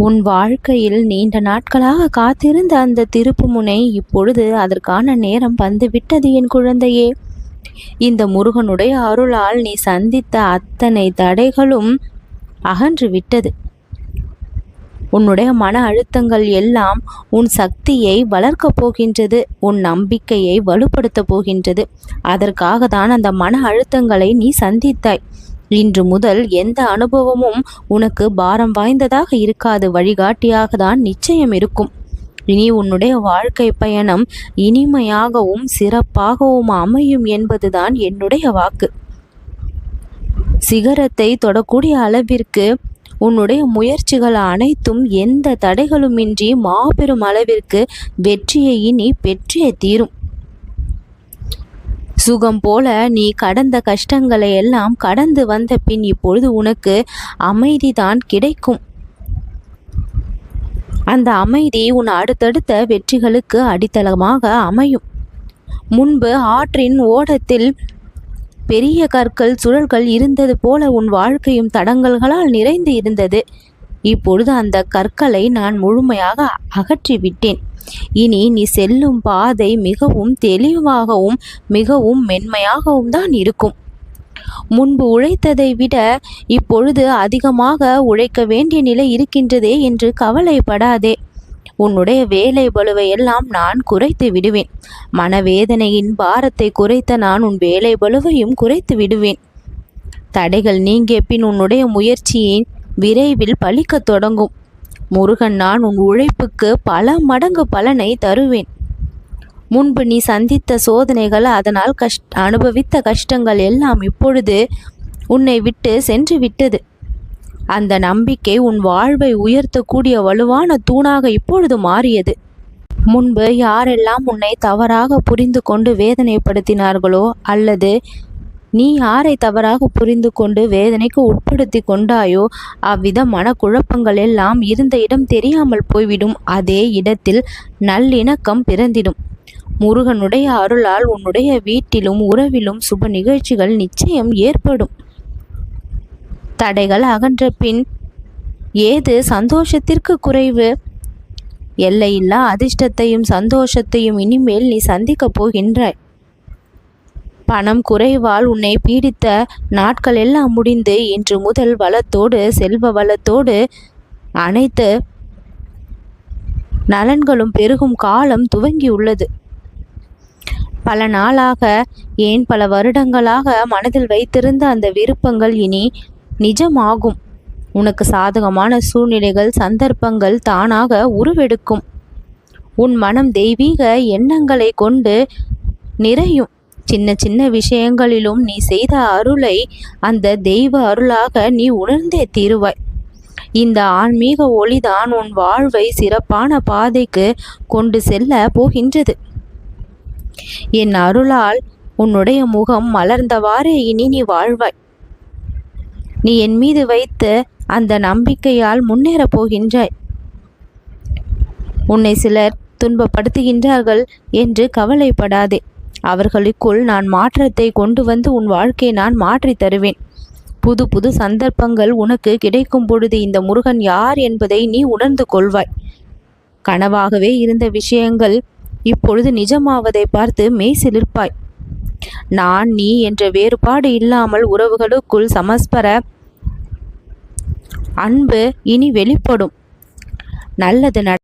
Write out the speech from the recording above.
உன் வாழ்க்கையில் நீண்ட நாட்களாக காத்திருந்த அந்த திருப்புமுனை இப்பொழுது அதற்கான நேரம் வந்துவிட்டது என் குழந்தையே. இந்த முருகனுடைய அருளால் நீ சந்தித்த அத்தனை தடைகளும் அகன்று விட்டது உன்னுடைய மன அழுத்தங்கள் எல்லாம் உன் சக்தியை வளர்க்கப் போகின்றது உன் நம்பிக்கையை வலுப்படுத்தப் போகின்றது. அதற்காக தான் அந்த மன அழுத்தங்களை நீ சந்தித்தாய். இன்று முதல் எந்த அனுபவமும் உனக்கு பாரம் வாய்ந்ததாக இருக்காது. வழிகாட்டியாக தான் நிச்சயம் இருக்கும். இனி உன்னுடைய வாழ்க்கை பயணம் இனிமையாகவும் சிறப்பாகவும் அமையும் என்பதுதான் என்னுடைய வாக்கு. சிகரத்தை தொடக்கூடிய அளவிற்கு உன்னுடைய முயற்சிகள் அனைத்தும் எந்த தடைகளுமின்றி மாபெரும் அளவிற்கு வெற்றியை இனி பெற்றே தீரும். சுகம் போல நீ கடந்த கஷ்டங்களை எல்லாம் கடந்து வந்த பின் இப்பொழுது உனக்கு அமைதிதான் கிடைக்கும். அந்த அமைதி உன் அடுத்தடுத்த வெற்றிகளுக்கு அடித்தளமாக அமையும். முன்பு ஆற்றின் ஓடத்தில் பெரிய கற்கள் சுழல்கள் இருந்தது போல உன் வாழ்க்கையும் தடங்கல்களால் நிறைந்து இருந்தது. இப்பொழுது அந்த கற்களை நான் முழுமையாக அகற்றிவிட்டேன். இனி நீ செல்லும் பாதை மிகவும் தெளிவாகவும் மிகவும் மென்மையாகவும் தான் இருக்கும். முன்பு உழைத்ததை விட இப்பொழுது அதிகமாக உழைக்க வேண்டிய நிலை இருக்கின்றதே என்று கவலைப்படாதே. உன்னுடைய வேலை பலுவை எல்லாம் நான் குறைத்து விடுவேன். மனவேதனையின் பாரத்தை குறைத்த நான் உன் வேலை பலுவையும் குறைத்து விடுவேன். தடைகள் நீங்கிய பின் உன்னுடைய முயற்சியின் விரைவில் பலிக்கத் தொடங்கும். முருகன் நான் உன் உழைப்புக்கு பல மடங்கு பலனை தருவேன். முன்பு நீ சந்தித்த சோதனைகள் அதனால் கஷ் அனுபவித்த கஷ்டங்கள் எல்லாம் இப்பொழுது உன்னை விட்டு சென்று விட்டது. அந்த நம்பிக்கை உன் வாழ்வை உயர்த்தக்கூடிய வலுவான தூணாக இப்பொழுது மாறியது. முன்பு யாரெல்லாம் உன்னை தவறாக புரிந்து கொண்டு வேதனைப்படுத்தினார்களோ அல்லது நீ யாரை தவறாக புரிந்து கொண்டு வேதனைக்கு உட்படுத்தி கொண்டாயோ அவ்வித மனக்குழப்பங்கள் எல்லாம் இருந்த இடம் தெரியாமல் போய்விடும். அதே இடத்தில் நல்லிணக்கம் பிறந்திடும். முருகனுடைய அருளால் உன்னுடைய வீட்டிலும் உறவிலும் சுப நிகழ்ச்சிகள் நிச்சயம் ஏற்படும். தடைகள் அகன்ற பின் ஏது சந்தோஷத்திற்கு குறைவு? எல்லையில்லா அதிர்ஷ்டத்தையும் சந்தோஷத்தையும் இனிமேல் நீ சந்திக்கப் போகின்றாய். பணம் குறைவால் உன்னை பீடித்த நாட்கள் எல்லாம் முடிந்து இன்று முதல் வளத்தோடு செல்வ வளத்தோடு அனைத்து நலன்களும் பெருகும் காலம் துவங்கியுள்ளது. பல நாளாக ஏன் பல வருடங்களாக மனதில் வைத்திருந்த அந்த விருப்பங்கள் இனி நிஜமாகும். உனக்கு சாதகமான சூழ்நிலைகள் சந்தர்ப்பங்கள் தானாக உருவெடுக்கும். உன் மனம் தெய்வீக எண்ணங்களை கொண்டு நிறையும். சின்ன சின்ன விஷயங்களிலும் நீ செய்த அருளை அந்த தெய்வ அருளாக நீ உணர்ந்தே தீருவாய். இந்த ஆன்மீக ஒளிதான் உன் வாழ்வை சிறப்பான பாதைக்கு கொண்டு செல்ல போகின்றது. என் அருளால் உன்னுடைய முகம் மலர்ந்தவாறே இனி நீ வாழ்வாய். நீ என் மீது வைத்து அந்த நம்பிக்கையால் முன்னேறப் போகின்றாய். உன்னை சிலர் துன்பப்படுத்துகின்றார்கள் என்று கவலைப்படாதே. அவர்களுக்குள் நான் மாற்றத்தை கொண்டு வந்து உன் வாழ்க்கையை நான் மாற்றி தருவேன். புது புது சந்தர்ப்பங்கள் உனக்கு கிடைக்கும் பொழுது இந்த முருகன் யார் என்பதை நீ உணர்ந்து கொள்வாய். கனவாகவே இருந்த விஷயங்கள் இப்பொழுது நிஜமாவதை பார்த்து மெய் சிலிர்ப்பாய் நான் நீ என்ற வேறுபாடு இல்லாமல் உறவுகளுக்குள் சமஸ்பர அன்பு இனி வெளிப்படும். நல்லது நட